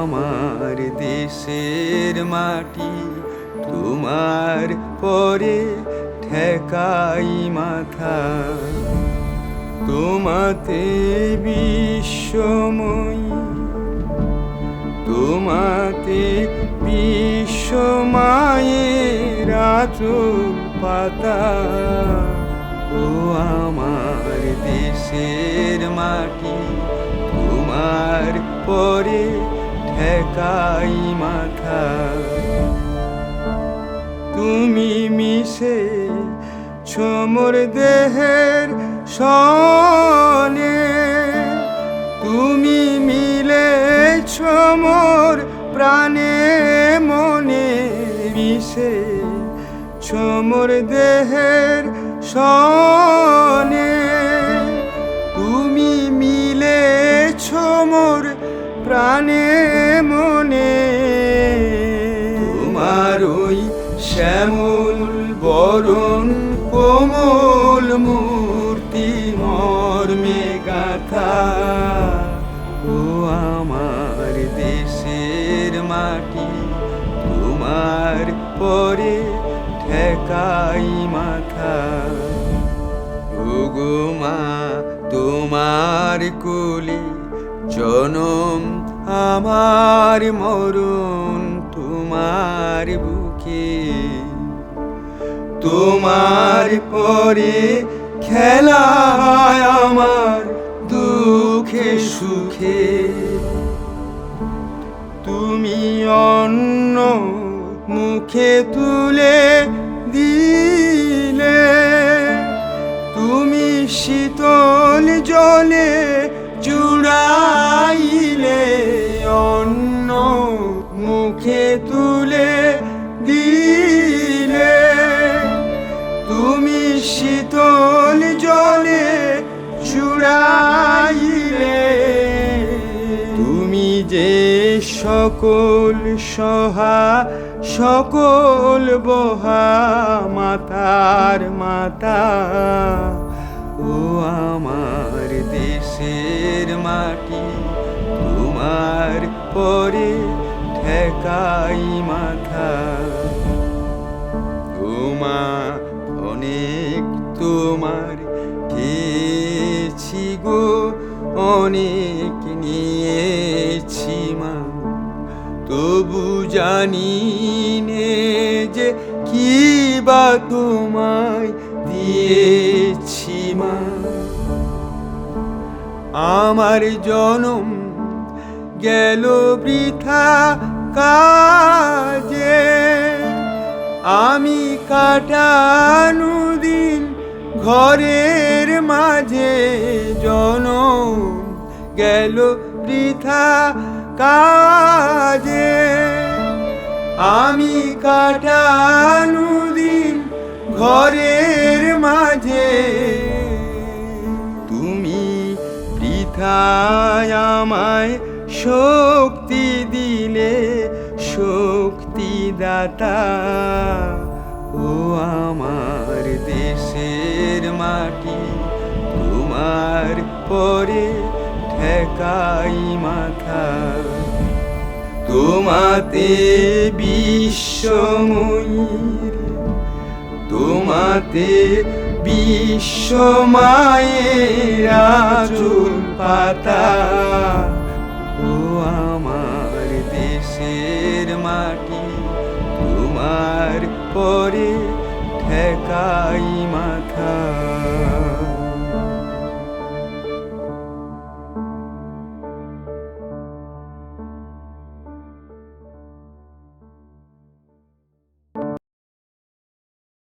আমার দেশের মাটি তোমার পরে ঠেকাই মাথা। তোমাতে বিশ্বময়ী তোমাতে বিশ্বমায়ের আচল পাতা। ও আমার দেশের মাটি, তোমার পরে ঠেকাই মাথা। তুমি মিশে ছমর দেহের সনে, তুমি মিলে ছমর প্রাণে মনে মিশে ছমর দেহের সনে। তুমি মিলে ছমর প্রাণে মনে। তোমার ওই শ্যামল বরণ কোমল মূর্তি মর্মে গাথা ও আমার দেশের মাটি, তোমার পরে ঠেকাই মাথা। মা, তোমার কুলি, জনম আমার মরুন তোমার বুকে। তোমার পরে খেলা আমার দুঃখে সুখে। তুমি অন্য মুখে তুলে দিলে তুমি শীতল জলে জুড়াইলে অন্য মুখে তুলে দিলে তুমি শীতল জলে জুড়াইলে তুমি যে সকল সহা, সকল বহা, মাতার মাতা। ও আমার দেশের মাটি, তোমার পরে ঠেকাই মাথা। তোমা অনেক তোমার গেছি গো, অনেক নিয়েছি মা তবু জানি নে যে কি বা তোমায় দিয়েছি মা। আমার জনম গেল বৃথা কাজে। আমি কাটানু দিন ঘরের মাঝে জনম গেল বৃথা কাজে। আমি কাটানু দিন ঘরের মাঝে। তুমি বৃথায় আমায় শক্তি দিলে, শক্তি দাতা। ও আমার দেশের মাটি, তোমার পরে ঠেকাই মাথা। তোমাতে বিশ্বময়ীর তোমাতে বিশ্বমায়ের আচল পাতা। ও আমার দেশের মাটি তোমার পরে